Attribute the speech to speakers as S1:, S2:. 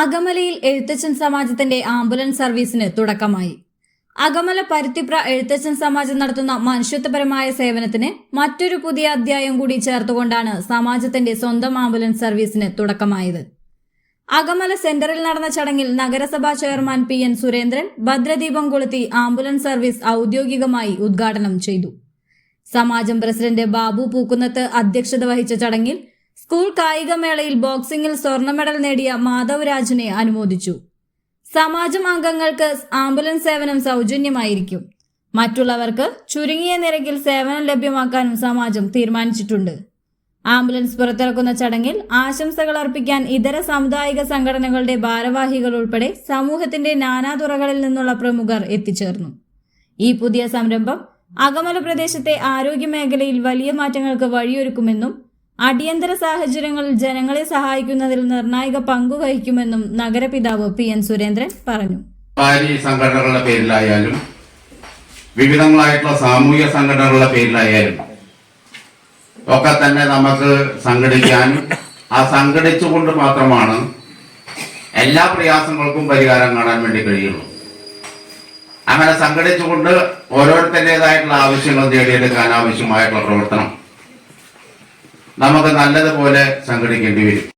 S1: അകമലയിൽ Ezhuthachan സമാജത്തിന്റെ ambulance സർവീസിന് തുടക്കമായി. അകമല പരുത്തിപ്ര എഴുത്തച്ഛൻ സമാജം നടത്തുന്ന മനുഷ്യത്വപരമായ സേവനത്തിന് മറ്റൊരു പുതിയ അധ്യായം കൂടി ചേർത്തുകൊണ്ടാണ് സമാജത്തിന്റെ സ്വന്തം ആംബുലൻസ് സർവീസിന് തുടക്കമായത്. അകമല സെന്ററിൽ നടന്ന ചടങ്ങിൽ നഗരസഭാ ചെയർമാൻ പി എൻ സുരേന്ദ്രൻ ഭദ്രദീപം കൊളുത്തി ആംബുലൻസ് സർവീസ് ഔദ്യോഗികമായി ഉദ്ഘാടനം ചെയ്തു. സമാജം പ്രസിഡന്റ് ബാബു പൂക്കുന്നത്ത് അധ്യക്ഷത വഹിച്ച ചടങ്ങിൽ സ്കൂൾ കായികമേളയിൽ ബോക്സിംഗിൽ സ്വർണ മെഡൽ നേടിയ മാധവ് രാജിനെ അനുമോദിച്ചു. സമാജം അംഗങ്ങൾക്ക് ആംബുലൻസ് സേവനം സൗജന്യമായിരിക്കും. മറ്റുള്ളവർക്ക് ചുരുങ്ങിയ നിരക്കിൽ സേവനം ലഭ്യമാക്കാനും സമാജം തീരുമാനിച്ചിട്ടുണ്ട്. ആംബുലൻസ് പുറത്തിറക്കുന്ന ചടങ്ങിൽ ആശംസകൾ അർപ്പിക്കാൻ ഇതര സാമുദായിക സംഘടനകളുടെ ഭാരവാഹികൾ ഉൾപ്പെടെ സമൂഹത്തിന്റെ നാനാതുറകളിൽ നിന്നുള്ള പ്രമുഖർ എത്തിച്ചേർന്നു. ഈ പുതിയ സംരംഭം അകമല പ്രദേശത്തെ ആരോഗ്യ മേഖലയിൽ വലിയ മാറ്റങ്ങൾക്ക് വഴിയൊരുക്കുമെന്നും അടിയന്തര സാഹചര്യങ്ങളിൽ ജനങ്ങളെ സഹായിക്കുന്നതിൽ നിർണായക പങ്കു വഹിക്കുമെന്നും നഗരപിതാവ് പി എൻ സുരേന്ദ്രൻ പറഞ്ഞു.
S2: സംഘടനകളുടെ പേരിലായാലും വിവിധങ്ങളായിട്ടുള്ള സാമൂഹ്യ സംഘടനകളുടെ പേരിലായാലും ഒക്കെ തന്നെ നമുക്ക് സംഘടിക്കാനും ആ സംഘടിച്ചുകൊണ്ട് മാത്രമാണ് എല്ലാ പ്രയാസങ്ങൾക്കും പരിഹാരം കാണാൻ വേണ്ടി കഴിയുള്ളൂ. അങ്ങനെ സംഘടിച്ചുകൊണ്ട് ഓരോരുത്തരുടേതായിട്ടുള്ള ആവശ്യങ്ങൾ നേടിയെടുക്കാൻ ആവശ്യമായിട്ടുള്ള പ്രവർത്തനം നമുക്ക് നല്ലതുപോലെ സംഘടിക്കേണ്ടി വരും.